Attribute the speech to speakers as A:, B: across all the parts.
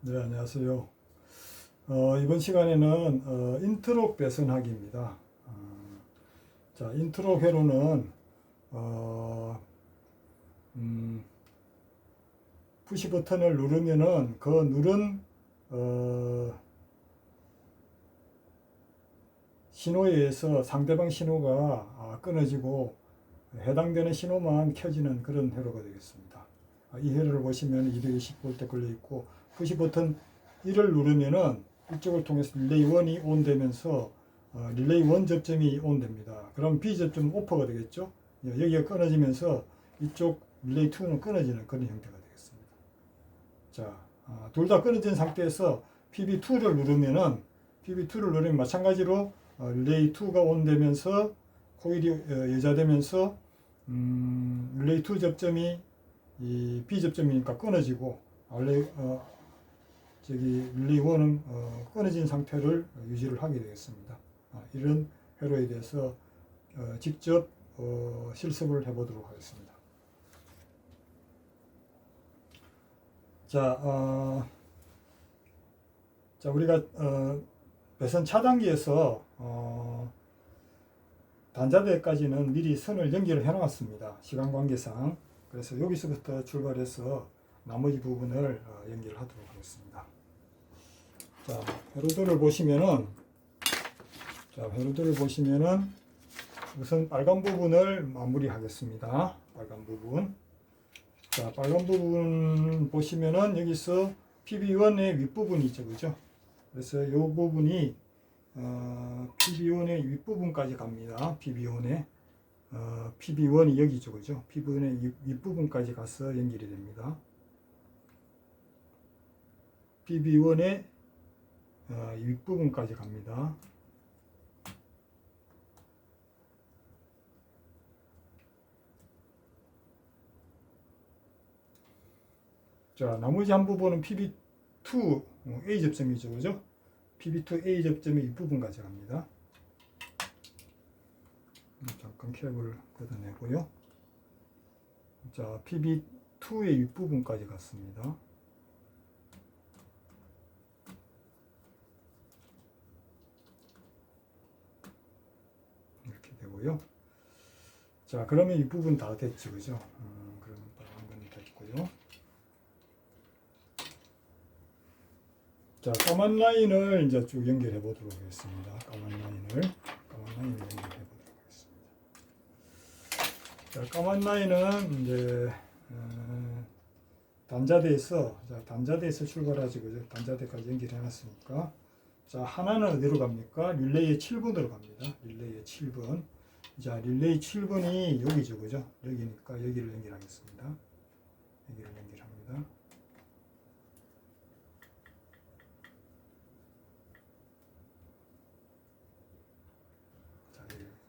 A: 네, 안녕하세요. 어, 이번 시간에는 어, 인트로 배선하기입니다. 어, 자, 인트로 회로는 어, 음, 푸시 버튼을 누르면은 그 누른 어, 신호에 의해서 상대방 신호가 아, 끊어지고 해당되는 신호만 켜지는 그런 회로가 되겠습니다. 아, 이 회로를 보시면 220V 걸려 있고 푸시 버튼 1을 누르면은 이쪽을 통해서 릴레이 1이 온 되면서 어, 릴레이 1 접점이 온 됩니다. 그럼 B 접점 오퍼가 되겠죠. 예, 여기가 끊어지면서 이쪽 릴레이 2는 끊어지는 그런 형태가 되겠습니다. 자, 아, 둘다 끊어진 상태에서 PB2를 누르면은 PB2를 누르면 마찬가지로 어, 릴레이 2가 온 되면서 코일이 어, 여자되면서 음, 릴레이 2 접점이 이 B 접점이니까 끊어지고 원래 어, 저기 1은 어, 끊어진 상태를 유지를 하게 되겠습니다. 아, 이런 회로에 대해서 어, 직접 어, 실습을 해보도록 하겠습니다. 자, 어, 자 우리가 어, 배선 차단기에서 어, 단자대까지는 미리 선을 연결을 해놨습니다. 시간 관계상. 그래서 여기서부터 출발해서 나머지 부분을 어, 연결하도록 하겠습니다. 자, 회로도를 보시면은 자, 회로도를 보시면은 우선 빨간 부분을 마무리하겠습니다. 빨간 부분. 자, 빨간 부분 보시면은 여기서 PB1의 윗부분이 있죠. 그죠? 그래서 이 부분이 어, PB1의 윗부분까지 갑니다. PB1의 어, PB1이 여기죠. 그죠? PB1의 윗부분까지 가서 연결이 됩니다. PB1의 어, 윗부분까지 갑니다. 자, 나머지 한 부분은 PB2 어, A 접점이죠. 그죠? PB2 A 접점의 윗부분까지 갑니다. 음, 잠깐 케이블을 걷어내고요. 자, PB2의 윗부분까지 갔습니다. 이렇게 되고요. 자, 그러면 이 부분 다 됐죠, 그죠? 음, 그럼 한번 됐고요. 자, 까만 라인을 이제 쭉 연결해 보도록 하겠습니다. 까만 라인을 까만 라인을 연결해 보도록 하겠습니다. 자, 까만 라인은 이제 어, 단자대에서 자, 단자대에서 출발하지 그죠? 단자대까지 연결해 놨으니까 자, 하나는 어디로 갑니까? 릴레이의 7번으로 갑니다. 릴레이의 7번. 자, 릴레이 7번이 여기죠. 그죠? 여기니까 여기를 연결하겠습니다. 여기를 연결합니다. 자,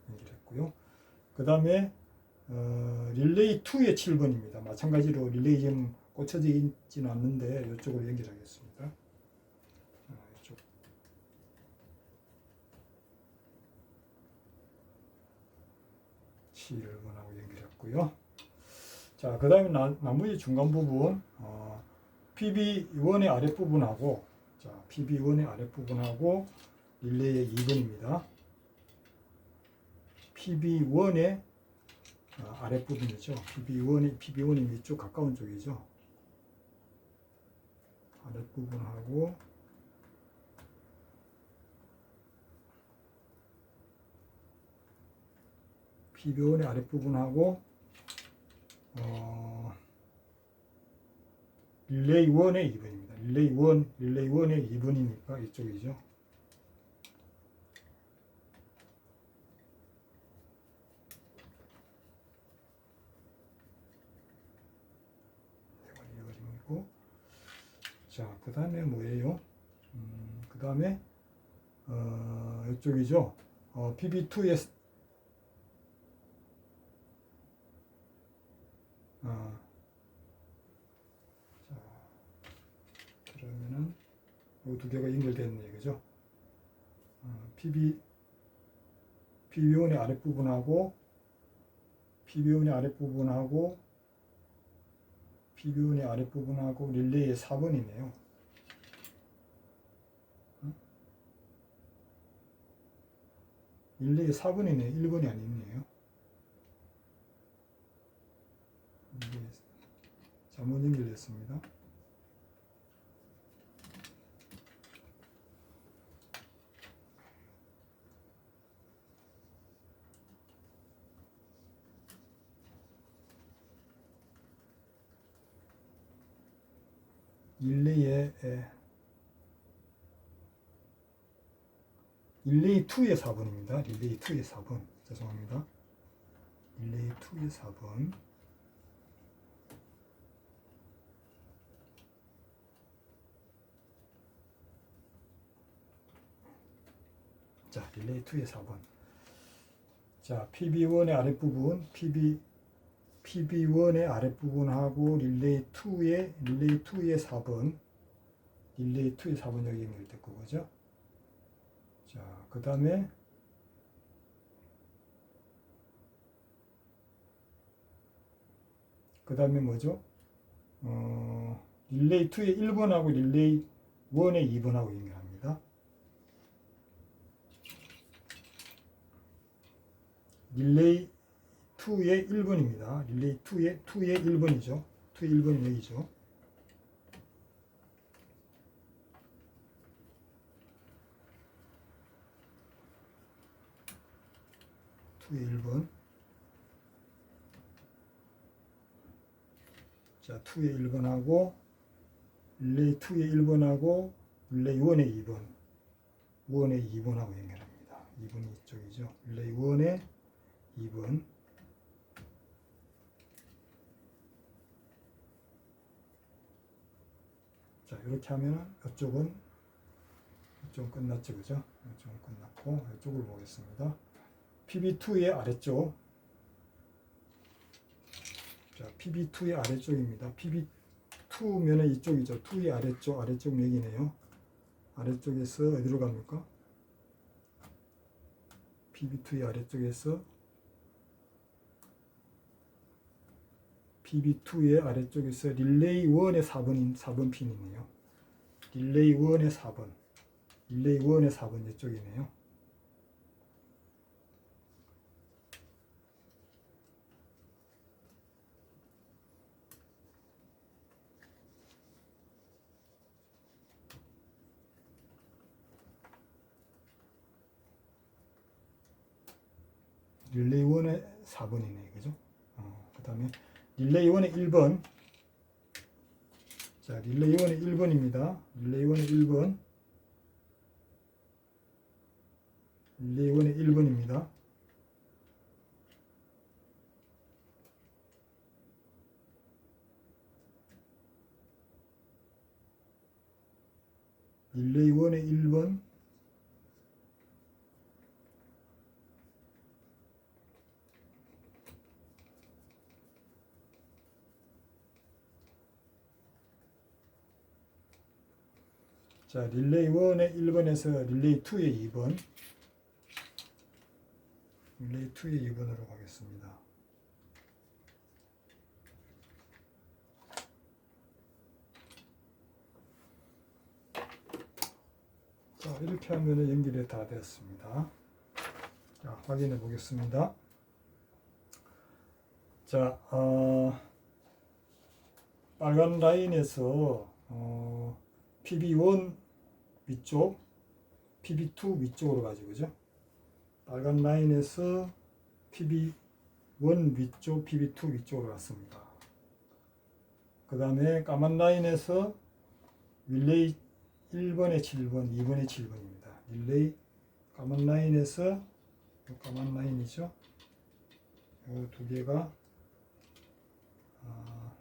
A: 연결했고요. 그 다음에 어, 릴레이 2의 7번입니다. 마찬가지로 릴레이 지금 꽂혀져 있지는 않는데 이쪽으로 연결하겠습니다. 아, 이쪽. C를 원하고 연결했고요. 자, 그 다음에 나머지 중간 부분 어, PB1의 아랫부분하고 자, PB1의 아랫부분하고 릴레이의 2번입니다. PB1의 어, 아랫부분이죠. PB1이 PB1이 이쪽 가까운 쪽이죠. 아랫부분하고 PB1의 아랫부분하고 어, 릴레이 1의 2번입니다. 릴레이 1, 릴레이 1의 2번이니까 이쪽이죠. 자, 그 다음에 뭐예요? 음, 그 다음에 어, 이쪽이죠. 어, PB2의 두 개가 연결되는 얘기죠. 어, PB, PB원의 아랫부분하고 PB원의 아랫부분하고 PB원의 아랫부분하고 릴레이의 4번이네요. 어? 릴레이 4번이네. 1번이 아니네요. 잘못 연결됐습니다. 릴레이의 에, 릴레이 2의 4번입니다. 릴레이 2의 4번. 죄송합니다. 릴레이 2의 4번. 자, 릴레이 2의 4번. 자, PB1의 아랫부분, PB PB1의 아랫부분하고 릴레이 2의 릴레이 2의 4번. 릴레이 2의 4번 여기 연결됐고 그죠? 자, 그 다음에 그 다음에 뭐죠? 어, 릴레이 2의 1번하고 릴레이 1의 2번하고 연결합니다. 릴레이 2의 1번입니다. 릴레이 2의 2의 1번이죠. 2의 1번이 여기죠. 투의 1번 자 2의 1번하고 릴레이 2의 1번하고 릴레이 1의 2번 1의 2번하고 연결합니다 2번이 이쪽이죠 릴레이 1의 2번 자 이렇게 하면은 이쪽은 이쪽은 끝났죠 그죠 이쪽은 끝났고 이쪽을 보겠습니다 PB2의 아래쪽. 자, PB2의 아래쪽입니다. PB2면은 이쪽이죠. 2의 아래쪽, 아래쪽 맥이네요. 아래쪽에서 어디로 갑니까? PB2의 아래쪽에서 PB2의 아래쪽에서 릴레이 1의 4번인 4번 핀이네요. 릴레이 1의 4번. 릴레이 1의 4번 이쪽이네요. 릴레이 1의 4번이네, 그죠? 어, 그 다음에 릴레이 1의 1번. 자, 릴레이 1의 1번입니다. 릴레이 1의 1번. 릴레이 1의 1번입니다. 릴레이 1의 1번. 자, 릴레이 1의 1번에서 릴레이 2의 2번. 릴레이 2의 2번으로 가겠습니다. 자, 이렇게 하면 연결이 다 되었습니다. 자, 확인해 보겠습니다. 자, 어, 빨간 라인에서 어, PB1 위쪽, PB2 위쪽으로 가지고 그죠? 빨간 라인에서 PB1 위쪽, PB2 위쪽으로 갔습니다. 그 다음에 까만 라인에서 릴레이 1번에 7번, 2번에 7번입니다. 릴레이 까만 라인에서 요 까만 라인이죠. 이두 개가 아,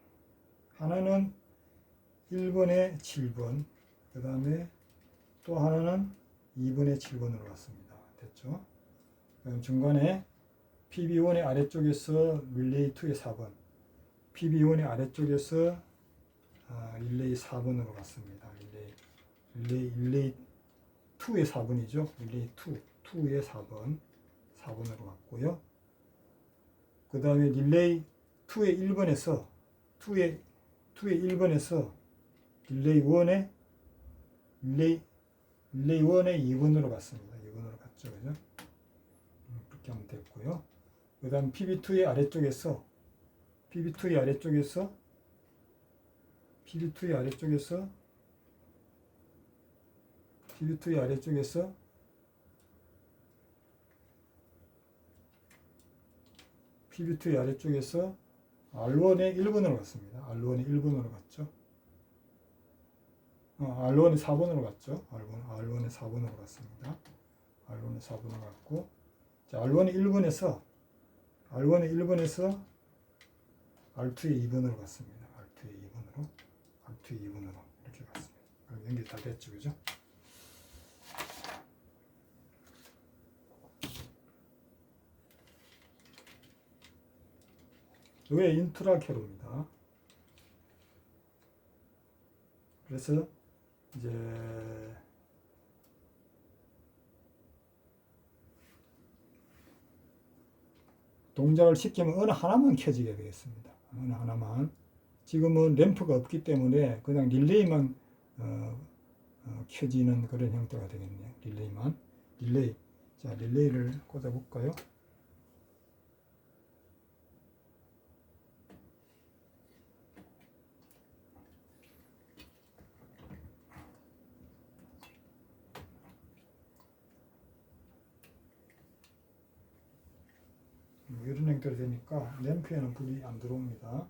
A: 하나는 1번에 7번, 그 다음에 또 하나는 2번에 7번으로 갔습니다. 됐죠? 그럼 중간에 PB1의 아래쪽에서 릴레이 2의 4번, PB1의 아래쪽에서 아, 릴레이 4번으로 갔습니다. 릴레이, 릴레이, 릴레이 2의 4번이죠. 릴레이 2, 2의 4번, 4번으로 갔고요. 그 다음에 릴레이 2의 1번에서 2의 2의 1번에서 릴레이 1에 릴레이 릴레이 1에 2번으로 갔습니다. 2번으로 갔죠. 그죠? 이렇게 하면 됐고요. 그 다음 PB2의 아래쪽에서 PB2의 아래쪽에서 PB2의 아래쪽에서 PB2의 아래쪽에서 PB2의 아래쪽에서 R1의 1번으로 갔습니다. R1의 1번으로 갔죠. 어, R1의 4번으로 갔죠. R1, R1의 4번으로 갔습니다. R1의 4번으로 갔고, 자, R1의 1번에서, R1의 1번에서 R2의 2번으로 갔습니다. R2의 2번으로, R2의 2번으로 이렇게 갔습니다. 연결 다 됐죠, 그죠? 이게 인트라 캐로입니다. 그래서 이제 동작을 시키면 어느 하나만 켜지게 되겠습니다. 어느 하나만. 지금은 램프가 없기 때문에 그냥 릴레이만 어, 어, 켜지는 그런 형태가 되겠네요. 릴레이만. 릴레이. 자, 릴레이를 꽂아 볼까요? 뭐 이런 형태로 되니까 램프에는 불이 안 들어옵니다.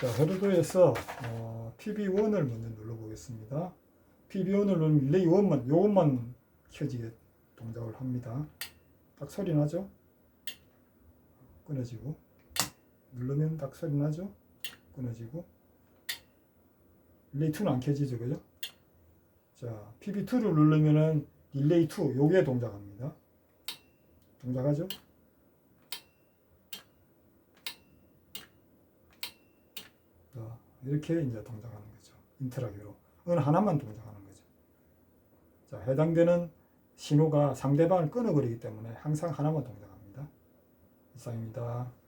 A: 자, 헤르도에서 어, PB1을 먼저 눌러보겠습니다. PB1을 누르면 릴레이 1만, 요것만 켜지게 동작을 합니다. 딱 소리 나죠? 끊어지고. 누르면 딱 소리 나죠? 끊어지고 릴레이 2는 안 켜지죠 그죠? 자 PB2를 누르면은 릴레이 2 요게 동작합니다. 동작하죠? 자 이렇게 이제 동작하는 거죠. 인터라교로. 어느 하나만 동작하는 거죠. 자 해당되는 신호가 상대방을 끊어버리기 때문에 항상 하나만 동작합니다. 이상입니다